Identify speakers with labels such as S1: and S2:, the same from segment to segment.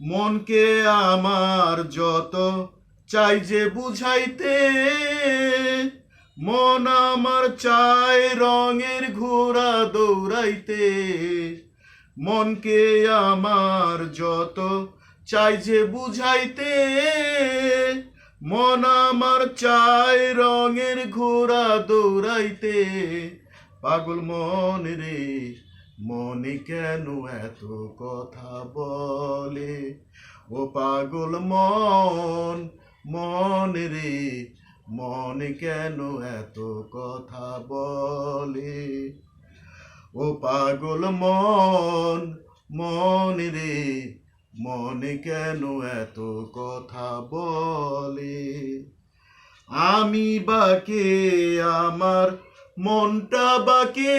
S1: মনকে আমার যত চাই যে বুঝাইতে, মন আমার চাই রঙের ঘোড়া দৌড়াইতে। মনকে আমার যত চাই যে বুঝাইতে, মন আমার চাই রঙের ঘোড়া দৌড়াইতে। পাগল মন রে মনে কেন এত কথা বলে? ও পাগল মন মন রে, মনে কেন এত কথা বলে? ও পাগল মন মন রে, মনে কেন এত কথা বলে? আমি বাকে, আমার মনটা বাকে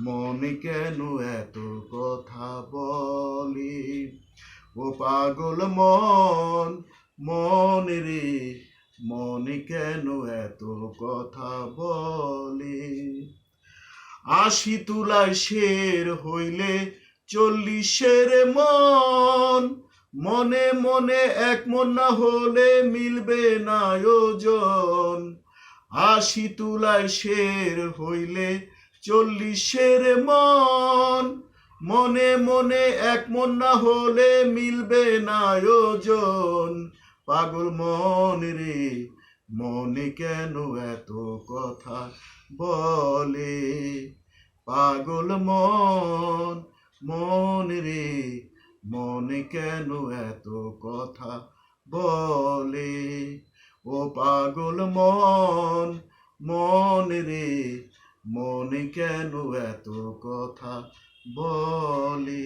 S1: মন কেন এত কথা বলে? ও পাগল মন মন রে, মনে কেন এত কথা বলে? আশি তুলায় শের হইলে চল্লিশের মন, মনে মনে এক মন না হলে মিলবে না ওজন। আশি তুলায় শের হইলে চল্লিশের মন, মনে মনে এক মন না হলে মিলবে না ওজন পাগল মন রে, মনে কেন এত কথা বলে? পাগল মন মন রে, মনে কেন এত কথা বলে? ও পাগল মন মন রে মনে কেন এত কথা বলে?